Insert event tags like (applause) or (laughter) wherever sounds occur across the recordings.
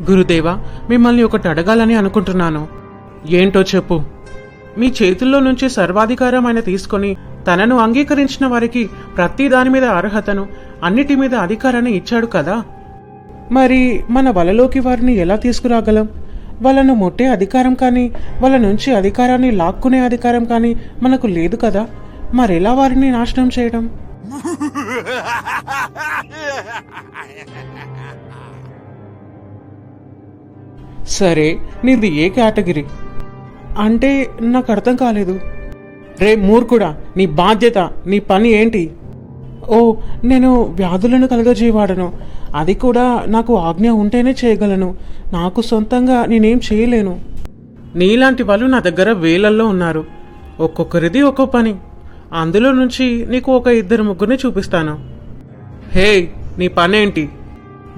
గురుదేవా మిమ్మల్ని ఒకటి అడగాలని అనుకుంటున్నాను. ఏంటో చెప్పు. మీ చేతుల్లో నుంచి సర్వాధికారం ఆయన తీసుకొని తనను అంగీకరించిన వారికి ప్రతి దాని మీద అర్హతను అన్నిటి మీద అధికారాన్ని ఇచ్చాడు కదా. మరి మన వలలోకి వారిని ఎలా తీసుకురాగలం? వాళ్ళను ముట్టే అధికారం కానీ వాళ్ళ నుంచి అధికారాన్ని లాక్కునే అధికారం కానీ మనకు లేదు కదా. మరెలా వారిని నాశనం చేయడం? (laughs) సరే నీది ఏ కేటగిరీ? అంటే నాకు అర్థం కాలేదు. రే మూర్ఖుడా నీ బాధ్యత నీ పని ఏంటి? ఓ నేను వ్యాధులను కలగజేయవాడను. అది కూడా నాకు ఆజ్ఞ ఉంటేనే చేయగలను. నాకు సొంతంగా నేనేం చేయలేను. నీలాంటి వాళ్ళు నా దగ్గర వేలల్లో ఉన్నారు. ఒక్కొక్కరిది ఒక్కో పని. అందులో నుంచి నీకు ఒక ఇద్దరు ముగ్గురిని చూపిస్తాను. హే నీ పనేంటి?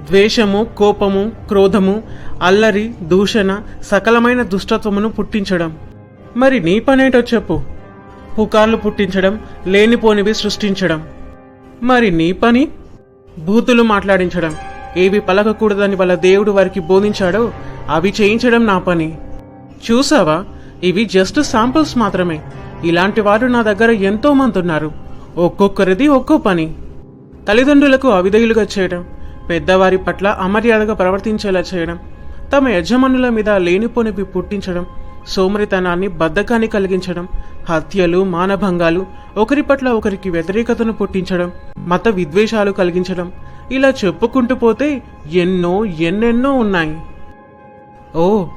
ద్వేషము కోపము క్రోధము అల్లరి దూషణ సకలమైన దుష్టత్వమును పుట్టించడం. మరి నీ పనేటో చెప్పు. పుకార్లు పుట్టించడం లేనిపోనివి సృష్టించడం. మరి నీ పని? బూతులు మాట్లాడించడం. ఏవి పలకకూడదని వాళ్ళ దేవుడు వారికి బోధించాడో అవి చేయించడం నా పని. చూసావా? ఇవి జస్ట్ శాంపుల్స్ మాత్రమే. ఇలాంటి వారు నా దగ్గర ఎంతో మంది ఉన్నారు ఒక్కొక్కరిది ఒక్కో పని. తల్లిదండ్రులకు అవిధేయులుగా చేయడం. పెద్దవారి పట్ల అమర్యాదగా ప్రవర్తించేలా చేయడం తమ యజమానుల మీద లేనిపోనివి పుట్టించడం సోమరితనాన్ని బద్ధకాన్ని కలిగించడం హత్యలు మానభంగాలు ఒకరి పట్ల ఒకరికి వ్యతిరేకతను పుట్టించడం మత విద్వేషాలు కలిగించడం ఇలా చెప్పుకుంటూ పోతే ఎన్నో ఎన్నెన్నో ఉన్నాయి. ఓ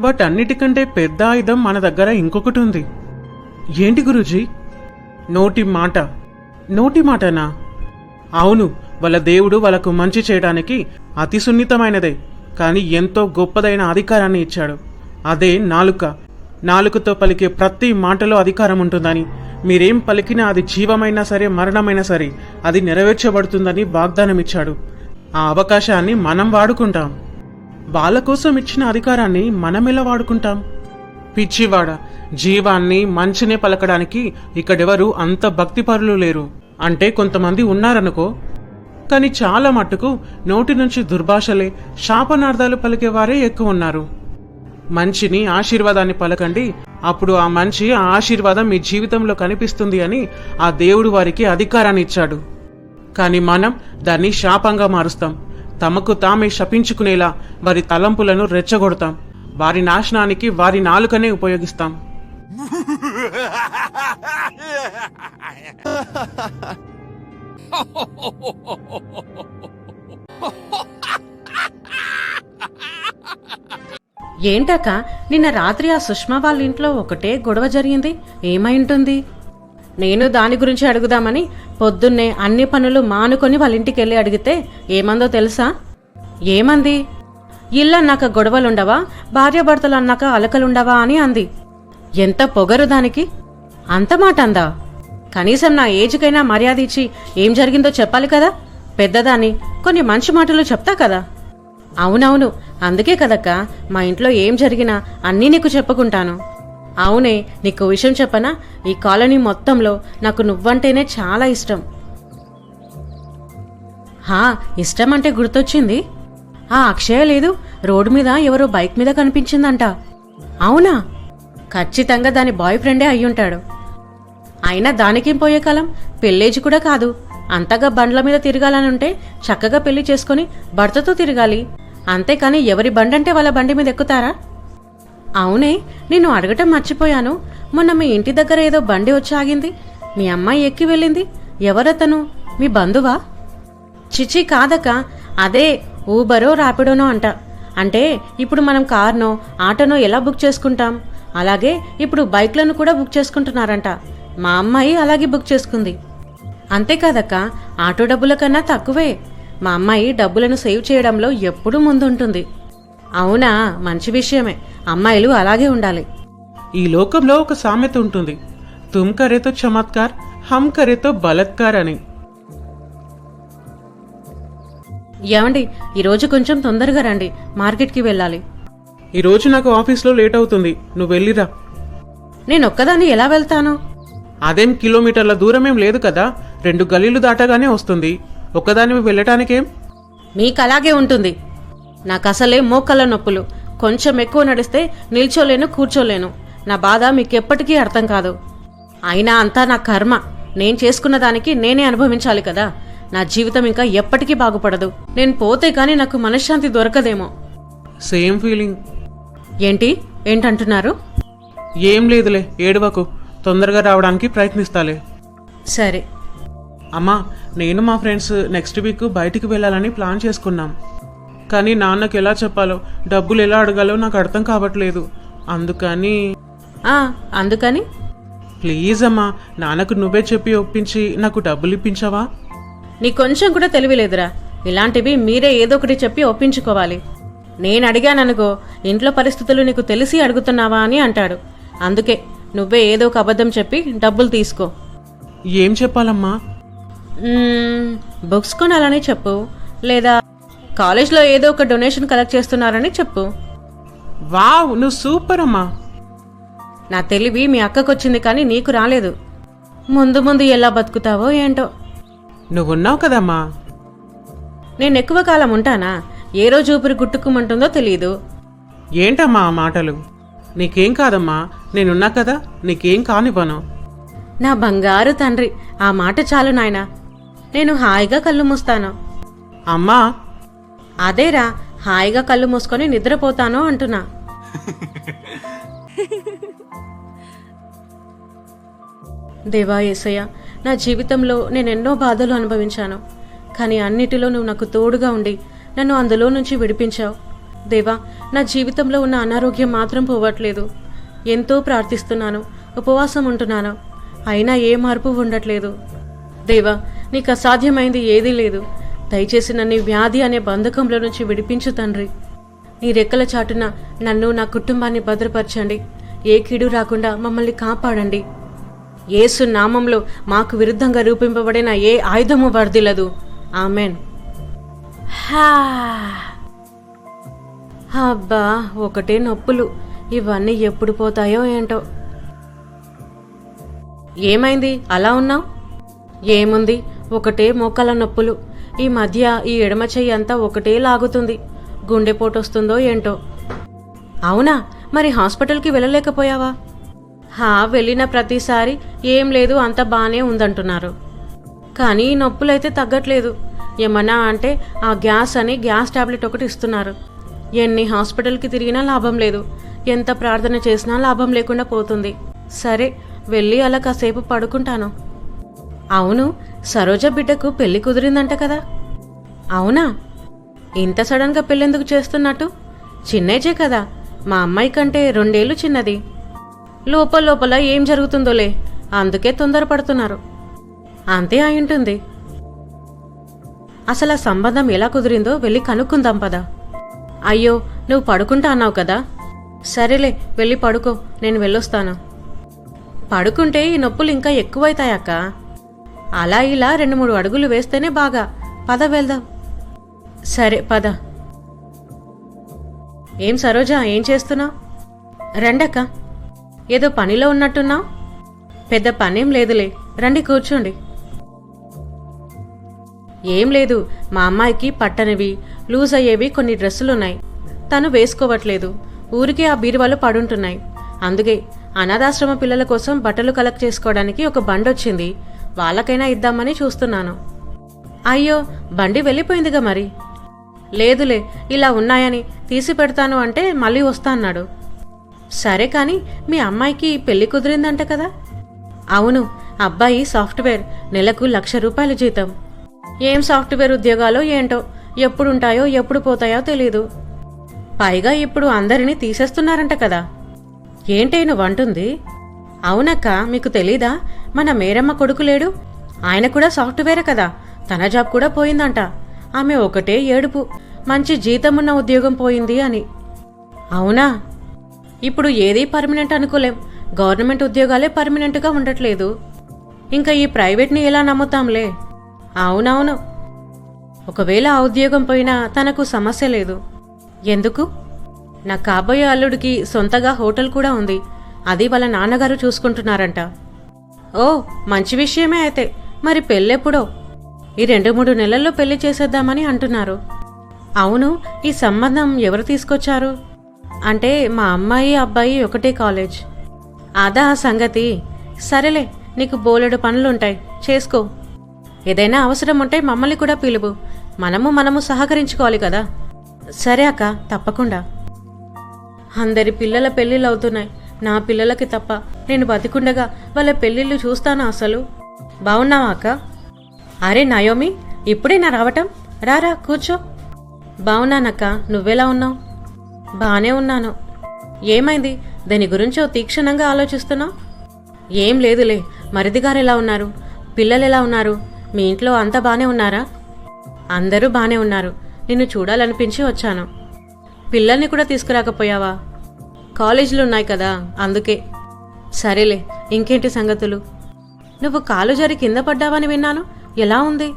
వాటన్నిటికంటే పెద్ద ఆయుధం మన దగ్గర ఇంకొకటి ఉంది. ఏంటి గురుజీ? నోటి మాట. నోటి మాటనా? అవును వాళ్ళ దేవుడు వాళ్ళకు మంచి చేయడానికి అతి సున్నితమైనదే కానీ ఎంతో గొప్పదైన అధికారాన్ని ఇచ్చాడు. అదే నాలుక. నాలుకతో పలికే ప్రతి మాటలో అధికారం ఉంటుందని మీరేం పలికినా అది జీవమైనా సరే మరణమైనా సరే అది నెరవేర్చబడుతుందని వాగ్దానం ఇచ్చాడు ఆ అవకాశాన్ని మనం వాడుకుంటాం. వాళ్ళ కోసం ఇచ్చిన అధికారాన్ని మనం ఎలా వాడుకుంటాం? పిచ్చివాడ జీవాన్ని మంచినే పలకడానికి ఇక్కడెవరు అంత భక్తిపరులు లేరు. అంటే కొంతమంది ఉన్నారనుకో కానీ చాలా మట్టుకు నోటి నుంచి దుర్భాషలే శాపనార్థాలు పలికేవారే ఎక్కువ ఉన్నారు. మంచిని ఆశీర్వాదాన్ని పలకండి. అప్పుడు ఆ మంచి ఆ ఆశీర్వాదం మీ జీవితంలో కనిపిస్తుంది అని ఆ దేవుడు వారికి అధికారాన్ని ఇచ్చాడు. కానీ మనం దాన్ని శాపంగా మారుస్తాం. తమకు తామే శపించుకునేలా వారి తలంపులను రెచ్చగొడతాం. వారి నాశనానికి వారి నాలుకనే ఉపయోగిస్తాం. (laughs) (laughs) ఏంటక్క నిన్న రాత్రి ఆ సుష్మా వాళ్ళ ఇంట్లో ఒకటే గొడవ జరిగింది. ఏమై ఉంటుంది? నేను దాని గురించి అడుగుదామని పొద్దున్నే అన్ని పనులు మానుకొని వాళ్ళ ఇంటికి వెళ్ళి అడిగితే ఏమందో తెలుసా? ఏమంది? ఇల్లన్నాక గొడవలుండవా? భార్యాభర్తలు అన్నాక అలకలుండవా అని అంది. ఎంత పొగరు దానికి? అంత మాట అందా కనీసం నా ఏజ్కైనా మర్యాద ఇచ్చి ఏం జరిగిందో చెప్పాలి కదా? పెద్దదాన్ని కొన్ని మంచి మాటలు చెప్తా కదా? అవునవును అందుకే కదక్క మా ఇంట్లో ఏం జరిగినా అన్నీ నీకు చెప్పుకుంటాను. అవునే నీకు విషయం చెప్పనా? ఈ కాలనీ మొత్తంలో నాకు నువ్వంటేనే చాలా ఇష్టం. హా ఇష్టం అంటే గుర్తొచ్చింది? ఆ అక్షయ లేదు రోడ్డు మీద ఎవరో బైక్ మీద కనిపించిందంట. అవునా? ఖచ్చితంగా దాని బాయ్ ఫ్రెండే అయ్యుంటాడు. అయినా దానికేం పోయే కాలం? పెళ్ళేజ్ కూడా కాదు. అంతగా బండ్ల మీద తిరగాలనుంటే చక్కగా పెళ్ళి చేసుకుని భర్తతో తిరగాలి. అంతేకాని ఎవరి బండంటే వాళ్ళ బండి మీద ఎక్కుతారా? అవునే నేను అడగటం మర్చిపోయాను. మొన్న మీ ఇంటి దగ్గర ఏదో బండి వచ్చి ఆగింది. మీ అమ్మాయి ఎక్కి వెళ్ళింది. ఎవరతను? మీ బంధువా? చిచి కాదక అదే ఊబరో ర్యాపిడోనో అంట. అంటే ఇప్పుడు మనం కార్నో ఆటోనో ఎలా బుక్ చేసుకుంటాం? అలాగే ఇప్పుడు బైక్లను కూడా బుక్ చేసుకుంటున్నారంట. మా అమ్మాయి అలాగే బుక్ చేసుకుంది. అంతేకాదక్క ఆటో డబ్బుల కన్నా తక్కువే. మా అమ్మాయి డబ్బులను సేవ్ చేయడంలో ఎప్పుడూ ముందుంటుంది. అవునా మంచి విషయమే. అమ్మాయిలు అలాగే ఉండాలి. ఈ లోకంలో ఒక సామెత ఉంటుంది. తుమ్ కరేతో చమత్కార్ హమ్ కరేతో బలత్కార్ అని. ఏమండి ఈరోజు కొంచెం తొందరగా రండి. మార్కెట్కి వెళ్ళాలి. ఈరోజు నాకు ఆఫీస్లో లేట్ అవుతుంది. నువ్వు వెళ్ళిరా. నేను ఒక్కదాన్ని ఎలా వెళ్తాను? అదేం కిలోమీటర్ల దూరమేం లేదు కదా. రెండు గలీలు దాటగానే వస్తుంది. ఒక్కదానివి వెళ్ళటానికేం? మీకు అలాగే ఉంటుంది. నాకు అసలే మోకళ్ళ నొప్పులు. కొంచెం ఎక్కువ నడిస్తే నిల్చోలేను కూర్చోలేను. నా బాధ మీకు ఎప్పటికీ అర్థం కాదు. అయినా అంతా నా కర్మ. నేను చేసుకున్న దానికి నేనే అనుభవించాలి కదా. నా జీవితం ఇంకా ఎప్పటికీ బాగుపడదు. నేను పోతే కానీ నాకు మనశ్శాంతి దొరకదేమో. సేమ్ ఫీలింగ్ ఏంటి? ఏంటంటున్నారు? ఏం లేదులే ఏడవకు. తొందరగా రావడానికి ప్రయత్నిస్తాలే. సరే. అమ్మా నేను మా ఫ్రెండ్స్ నెక్స్ట్ వీక్ బయటికి వెళ్ళాలని ప్లాన్ చేసుకున్నాం. కానీ నాన్నకి ఎలా చెప్పాలో డబ్బులు ఎలా అడగాలో నాకు అర్థం కావట్లేదు. అందుకని అందుకని? ప్లీజ్ అమ్మా నాన్నకు నువ్వే చెప్పి ఒప్పించి నాకు డబ్బులు ఇప్పించావా? నీ కొంచెం కూడా తెలివిలేదురా ఇలాంటివి మీరే ఏదో ఒకటి చెప్పి ఒప్పించుకోవాలి. నేను అడిగాననుకో ఇంట్లో పరిస్థితులు నీకు తెలిసి అడుగుతున్నావా అని అంటాడు. అందుకే నువ్వే ఏదో ఒక అబద్ధం చెప్పి డబ్బులు తీసుకో. ఏం చెప్పాలమ్మా? మ్మ్, బుక్స్ కొనాలని చెప్పు లేదా కాలేజ్లో ఏదో ఒక డొనేషన్ కలెక్ట్ చేస్తున్నారని చెప్పు. వావ్ నువ్వు సూపర్ అమ్మా. నా తెలివి మీ అక్కకొచ్చింది కానీ నీకు రాలేదు. ముందు ముందు ఎలా బతుకుతావో ఏంటో. నువ్వున్నావు కదమ్మా? నేను ఎక్కువ కాలం ఉంటానా? ఏ రోజు ఊపిరి గుట్టుకుమంటుందో తెలియదు ఏంటమ్మా ఆ మాటలు? నీకేం కాదమ్మా నేనున్నా కదా నీకేం కానివ్వను. నా బంగారు తండ్రి ఆ మాట చాలు నాయనా. నేను హాయిగా కళ్ళు మూస్తాను. అమ్మా. అదేరా హాయిగా కళ్ళు మూసుకొని నిద్రపోతాను అంటున్నా. దేవా యేసయ్య నా జీవితంలో నేను ఎన్నో బాధలు అనుభవించాను. కానీ అన్నిటిలో నువ్వు నాకు తోడుగా ఉండి నన్ను అందులో నుంచి విడిపించావు. దేవా నా జీవితంలో ఉన్న అనారోగ్యం మాత్రం పోవట్లేదు. ఎంతో ప్రార్థిస్తున్నాను ఉపవాసం ఉంటున్నాను. అయినా ఏ మార్పు ఉండట్లేదు. దేవా నీకు అసాధ్యమైంది ఏదీ లేదు. దయచేసి నన్ను వ్యాధి అనే బంధకంలో నుంచి విడిపించు తండ్రి. నీ రెక్కల చాటున నన్ను నా కుటుంబాన్ని భద్రపరచండి. ఏ కీడు రాకుండా మమ్మల్ని కాపాడండి. ఏసు నామంలో మాకు విరుద్ధంగా రూపింపబడిన ఏ ఆయుధము వర్దిలదు ఆమెన్. హా. అబ్బా ఒకటే నొప్పులు. ఇవన్నీ ఎప్పుడు పోతాయో ఏంటో. ఏమైంది? అలా ఉన్నావు? ఏముంది? ఒకటే మోకాల నొప్పులు. ఈ మధ్య ఈ ఎడమ చెయ్యి అంతా ఒకటే లాగుతుంది. గుండెపోటు వస్తుందో ఏంటో. అవునా? మరి హాస్పిటల్కి వెళ్ళలేకపోయావా? హా వెళ్ళిన ప్రతిసారి ఏం లేదు అంత బాగానే ఉందంటున్నారు. కానీ ఈ నొప్పులైతే తగ్గట్లేదు. ఏమన్నా అంటే ఆ గ్యాస్ అని గ్యాస్ టాబ్లెట్ ఒకటి ఇస్తున్నారు. ఎన్ని హాస్పిటల్కి తిరిగినా లాభం లేదు. ఎంత ప్రార్థన చేసినా లాభం లేకుండా పోతుంది. సరే వెళ్ళి అలా కాసేపు పడుకుంటాను. అవును సరోజ బిడ్డకు పెళ్ళి కుదిరిందంట కదా? అవునా? ఇంత సడన్గా పెళ్ళెందుకు చేస్తున్నట్టు? చిన్నేజే కదా మా అమ్మాయి కంటే రెండేళ్ళు చిన్నది. లోపల లోపల ఏం జరుగుతుందోలే అందుకే తొందరపడుతున్నారు. అంతే అయి ఉంటుంది. అసలు ఆ సంబంధం ఎలా కుదిరిందో వెళ్ళి కనుక్కుందాం పదా. అయ్యో నువ్వు పడుకుంటా అన్నావు కదా? సరేలే వెళ్ళి పడుకో నేను వెళ్ళొస్తాను. పడుకుంటే ఈ నొప్పులు ఇంకా ఎక్కువైతాయక్క. అలా ఇలా రెండు మూడు అడుగులు వేస్తేనే బాగా. పద వెళ్దాం. సరే పద. ఏం సరోజా ఏం చేస్తున్నావు? రండక్క. ఏదో పనిలో ఉన్నట్టున్నావు? పెద్ద పనేం లేదులే. రండి కూర్చోండి. ఏం లేదు. మా అమ్మాయికి పట్టనివి లూజ్ అయ్యేవి కొన్ని డ్రెస్సులున్నాయి. తను వేసుకోవట్లేదు. ఊరికే ఆ బీరువాలు పడుంటున్నాయి. అందుకే అనాథాశ్రమ పిల్లల కోసం బట్టలు కలెక్ట్ చేసుకోవడానికి ఒక బండి వచ్చింది వాళ్ళకైనా ఇద్దామని చూస్తున్నాను. అయ్యో బండి వెళ్ళిపోయిందిగా మరి. లేదులే ఇలా ఉన్నాయని తీసి పెడతాను అంటే మళ్ళీ వస్తా అన్నాడు. సరే కానీ మీ అమ్మాయికి పెళ్ళి కుదిరిందంట కదా? అవును అబ్బాయి సాఫ్ట్వేర్ నెలకు లక్ష రూపాయల జీతం. ఏం సాఫ్ట్వేర్ ఉద్యోగాలో ఏంటో ఎప్పుడుంటాయో ఎప్పుడు పోతాయో తెలీదు. పైగా ఇప్పుడు అందరినీ తీసేస్తున్నారంట కదా. ఏంటే నువ్వంటుంది? అవునక్క మీకు తెలీదా? మన మేరమ్మ కొడుకు లేడు. ఆయన కూడా సాఫ్ట్వేరే కదా. తన జాబ్ కూడా పోయిందంట. ఆమె ఒకటే ఏడుపు. మంచి జీతమున్న ఉద్యోగం పోయింది అని. అవునా? ఇప్పుడు ఏదీ పర్మనెంట్ అనుకోలేం. గవర్నమెంట్ ఉద్యోగాలే పర్మనెంట్గా ఉండట్లేదు. ఇంకా ఈ ప్రైవేట్ని ఎలా నమ్ముతాంలే? అవునవును. ఒకవేళ ఆ ఉద్యోగం పోయినా తనకు సమస్య లేదు. ఎందుకు? నా కాబోయే అల్లుడికి సొంతగా హోటల్ కూడా ఉంది. అది వాళ్ళ నాన్నగారు చూసుకుంటున్నారంట. ఓ మంచి విషయమే అయితే. మరి పెళ్ళెప్పుడో? ఈ రెండు మూడు నెలల్లో పెళ్ళి చేసేద్దామని అంటున్నారు. అవును ఈ సంబంధం ఎవరు తీసుకొచ్చారు? అంటే మా అమ్మాయి అబ్బాయి ఒకటే కాలేజ్. అదా సంగతి. సరేలే నీకు బోలెడు పనులుంటాయి. చేసుకో. ఏదైనా అవసరం ఉంటే మమ్మల్ని కూడా పిలువు. మనము మనము సహకరించుకోవాలి కదా. సరే అక్క తప్పకుండా. అందరి పిల్లల పెళ్ళిళ్ళు అవుతున్నాయి. నా పిల్లలకి తప్ప నేను బతికుండగా వాళ్ళ పెళ్ళిళ్ళు చూస్తానా అసలు? బాగున్నావా అక్క? అరే నయోమి ఇప్పుడేనా రావటం? రారా కూర్చో. బాగున్నానక్క నువ్వెలా ఉన్నావు? బానే ఉన్నాను. ఏమైంది? దాని గురించో తీక్షణంగా ఆలోచిస్తున్నావు? ఏం లేదులే మరిదిగారు ఎలా ఉన్నారు? పిల్లలు ఎలా ఉన్నారు? మీ ఇంట్లో అంతా బానే ఉన్నారా? అందరూ బానే ఉన్నారు. నిన్ను చూడాలనిపించి వచ్చాను. పిల్లల్ని కూడా తీసుకురాకపోయావా? కాలేజీలు ఉన్నాయి కదా అందుకే. సరేలే ఇంకేంటి సంగతులు? నువ్వు కాలు జరి కింద పడ్డావని విన్నాను. ఎలా ఉంది?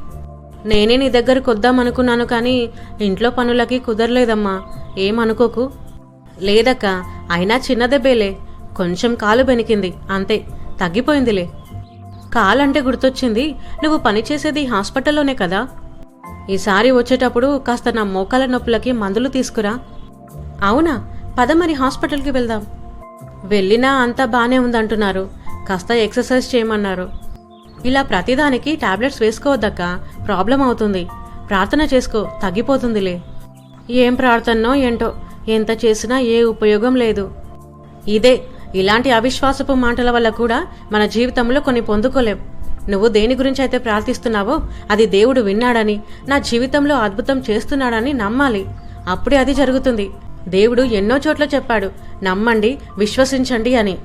నేనే నీ దగ్గరకు వద్దామనుకున్నాను కానీ ఇంట్లో పనులకి కుదరలేదమ్మా. ఏమనుకోకు? లేదక్క అయినా చిన్న దెబ్బేలే. కొంచెం కాలు బెనికింది అంతే. తగ్గిపోయిందిలే. కాలంటే గుర్తొచ్చింది. నువ్వు పనిచేసేది హాస్పిటల్లోనే కదా? ఈసారి వచ్చేటప్పుడు కాస్త నా మోకాల నొప్పులకి మందులు తీసుకురా. అవునా? పద మరి హాస్పిటల్కి వెళ్దాం. వెళ్ళినా అంతా బానే ఉందంటున్నారు. కాస్త ఎక్సర్సైజ్ చేయమన్నారు. ఇలా ప్రతిదానికి టాబ్లెట్స్ వేసుకోవద్దక్క. ప్రాబ్లం అవుతుంది. ప్రార్థన చేసుకో. తగ్గిపోతుందిలే. ఏం ప్రార్థనో ఏంటో. ఎంత చేసినా ఏ ఉపయోగం లేదు. ఇదే. ఇలాంటి అవిశ్వాసపు మాటల వల్ల కూడా మన జీవితంలో కొన్ని పొందుకోలేం. నువ్వు దేని గురించి అయితే ప్రార్థిస్తున్నావో అది దేవుడు విన్నాడని నా జీవితంలో అద్భుతం చేస్తున్నాడని నమ్మాలి. అప్పుడే అది జరుగుతుంది. దేవుడు ఎన్నో చోట్ల చెప్పాడు నమ్మండి విశ్వసించండి అని.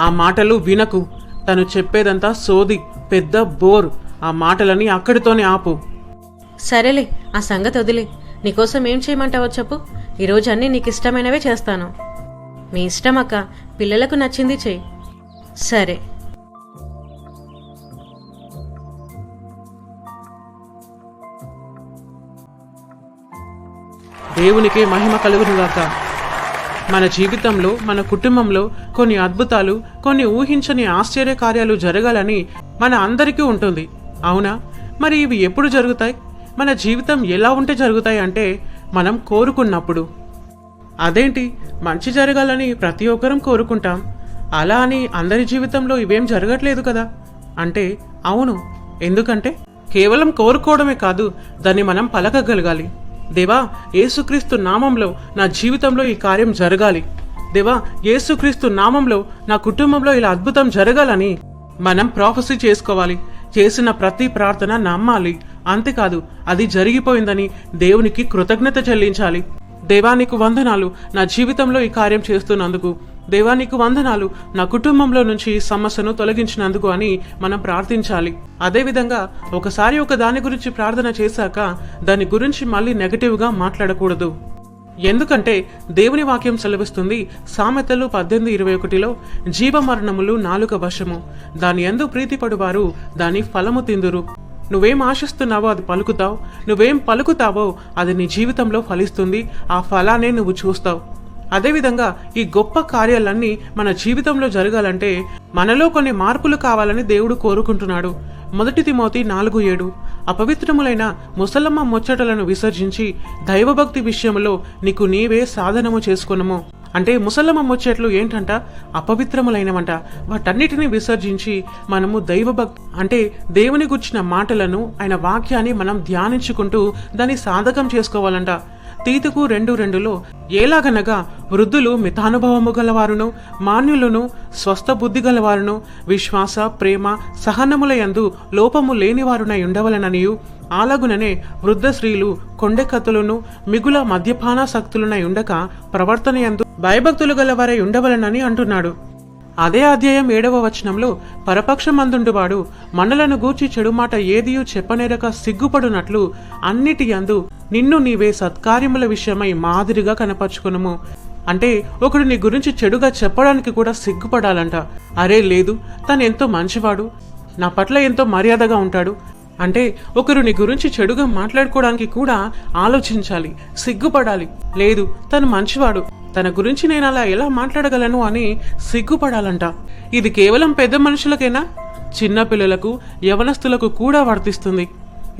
ఆ మాటలు వినకు. తను చెప్పేదంతా సోది పెద్ద బోర్. ఆ మాటలని అక్కడితోనే ఆపు. సరేలే ఆ సంగతి వదిలే. నీకోసం ఏం చేయమంటావో చెప్పు. ఈరోజు అన్నీ నీకు ఇష్టమైనవే చేస్తాను. మీ ఇష్టం అక్క. పిల్లలకు నచ్చింది చెయ్యి. సరే. దేవునికి మహిమ కలుగునుగాక. మన జీవితంలో మన కుటుంబంలో కొన్ని అద్భుతాలు కొన్ని ఊహించని ఆశ్చర్య కార్యాలు జరగాలని మన అందరికీ ఉంటుంది. అవునా? మరి ఇవి ఎప్పుడు జరుగుతాయి? మన జీవితం ఎలా ఉంటే జరుగుతాయి అంటే మనం కోరుకున్నప్పుడు. అదేంటి? మంచి జరగాలని ప్రతి ఒక్కరం కోరుకుంటాం. అలా అని అందరి జీవితంలో ఇవేం జరగట్లేదు కదా? అంటే అవును. ఎందుకంటే కేవలం కోరుకోవడమే కాదు దాన్ని మనం పలకగలగాలి. దేవా యేసుక్రీస్తు నామంలో నా జీవితంలో ఈ కార్యం జరగాలి. దేవా యేసుక్రీస్తు నామంలో నా కుటుంబంలో ఇలా అద్భుతం జరగాలని మనం ప్రాఫెసీ చేసుకోవాలి. చేసిన ప్రతి ప్రార్థన నమ్మాలి. అంతేకాదు అది జరిగిపోయిందని దేవునికి కృతజ్ఞత చెల్లించాలి. దేవానికి వందనాలు నా జీవితంలో ఈ కార్యం చేస్తున్నందుకు. దేవానికి వందనాలు నా కుటుంబంలో నుంచి ఈ సమస్యను తొలగించినందుకు అని మనం ప్రార్థించాలి. అదేవిధంగా ఒకసారి ఒక దాని గురించి ప్రార్థన చేశాక దాని గురించి మళ్ళీ నెగటివ్గా మాట్లాడకూడదు. ఎందుకంటే దేవుని వాక్యం సెలవిస్తుంది సామెతలు పద్దెనిమిది ఇరవై ఒకటిలో జీవమరణములు నాలుక వశము. దాని ఎందు ప్రీతిపడువారు దాని ఫలము తిందురు. నువ్వేం ఆశిస్తున్నావో అది పలుకుతావు నువ్వేం పలుకుతావో అది నీ జీవితంలో ఫలిస్తుంది ఆ ఫలానే నువ్వు చూస్తావు. అదేవిధంగా ఈ గొప్ప కార్యాలన్నీ మన జీవితంలో జరగాలంటే మనలో కొన్ని మార్పులు కావాలని దేవుడు కోరుకుంటున్నాడు. మొదటి తిమోతి నాలుగు ఏడు. అపవిత్రములైన ముసలమ్మ ముచ్చటలను విసర్జించి దైవభక్తి విషయంలో నీకు నీవే సాధనము చేసుకునము. అంటే ముసలమ్మ ముచ్చట్లు ఏంటంట? అపవిత్రములైనవంట. వాటన్నిటిని విసర్జించి మనము దైవభక్తి అంటే దేవుని గుర్చిన మాటలను ఆయన వాక్యాన్ని మనం ధ్యానించుకుంటూ దాన్ని సాధకం చేసుకోవాలంట. తీతుకు రెండు రెండులో ఏలాగనగా వృద్ధులు మితానుభవము గలవారును మాన్యులను స్వస్థ బుద్ధి గలవారును విశ్వాస ప్రేమ సహనముల యందు లోపము లేనివారునై ఉండవలననియు అలాగుననే వృద్ధ స్త్రీలు కొండెకత్తులను మిగుల మద్యపానాసక్తులనై ఉండక ప్రవర్తన యందు భయభక్తులు గలవారై ఉండవలనని అంటున్నాడు. అదే అధ్యాయం ఏడవ వచనంలో పరపక్షమందుండువాడు మనలను గూర్చి చెడు మాట ఏదియూ చెప్పనేరక సిగ్గుపడునట్లు అన్నిటి యందు నిన్ను నీవే సత్కార్యముల విషయమై మాదిరిగా కనపరుచుకునుము. అంటే ఒకడు నీ గురించి చెడుగా చెప్పడానికి కూడా సిగ్గుపడాలంట. అరే లేదు తను ఎంతో మంచివాడు నా పట్ల ఎంతో మర్యాదగా ఉంటాడు. అంటే ఒకరు నీ గురించి చెడుగా మాట్లాడుకోవడానికి కూడా ఆలోచించాలి సిగ్గుపడాలి. లేదు తను మంచివాడు. తన గురించి నేను అలా ఎలా మాట్లాడగలను అని సిగ్గుపడాలంట. ఇది కేవలం పెద్ద మనుషులకేనా? చిన్నపిల్లలకు యవనస్తులకు కూడా వర్తిస్తుంది.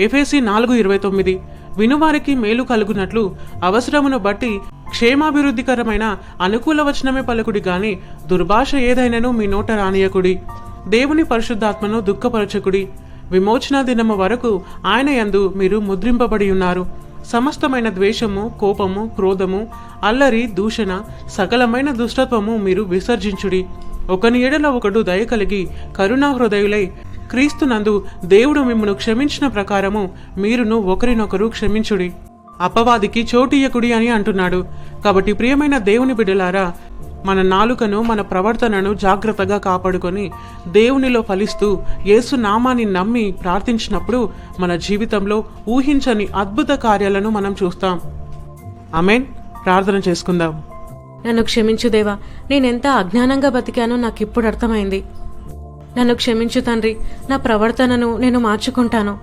ఎఫ్ఎసి నాలుగు ఇరవై తొమ్మిది. వినువారికి మేలు కలుగునట్లు అవసరమును బట్టి క్షేమాభివృద్ధికరమైన అనుకూల వచనమే పలుకుడి గాని దుర్భాష ఏదైనను మీ నోట రానియకుడి. దేవుని పరిశుద్ధాత్మను దుఃఖపరచకుడి. విమోచన దినము వరకు ఆయన యందు మీరు ముద్రింపబడి ఉన్నారు. సమస్తమైన ద్వేషము కోపము క్రోధము అల్లరి దూషణ సకలమైన దుష్టత్వము మీరు విసర్జించుడి. ఒకని ఎడల ఒకడు దయ కలిగి కరుణా హృదయులై క్రీస్తునందు దేవుడు మిమ్మను క్షమించిన ప్రకారము మీరును ఒకరినొకరు క్షమించుడి. అపవాదికి చోటీయకుడి అని అంటున్నాడు. కాబట్టి ప్రియమైన దేవుని బిడ్డలారా మన నాలుకను మన ప్రవర్తనను జాగ్రత్తగా కాపాడుకొని దేవునిలో ఫలిస్తూ యేసు నామాన్ని నమ్మి ప్రార్థించినప్పుడు మన జీవితంలో ఊహించని అద్భుత కార్యాలను మనం చూస్తాం. ఆమెన్. ప్రార్థన చేసుకుందాం. నన్ను క్షమించు దేవా నేనెంత అజ్ఞానంగా బతికానో నాకు ఇప్పుడు అర్థమైంది. నన్ను క్షమించు తండ్రి నా ప్రవర్తనను నేను మార్చుకుంటాను.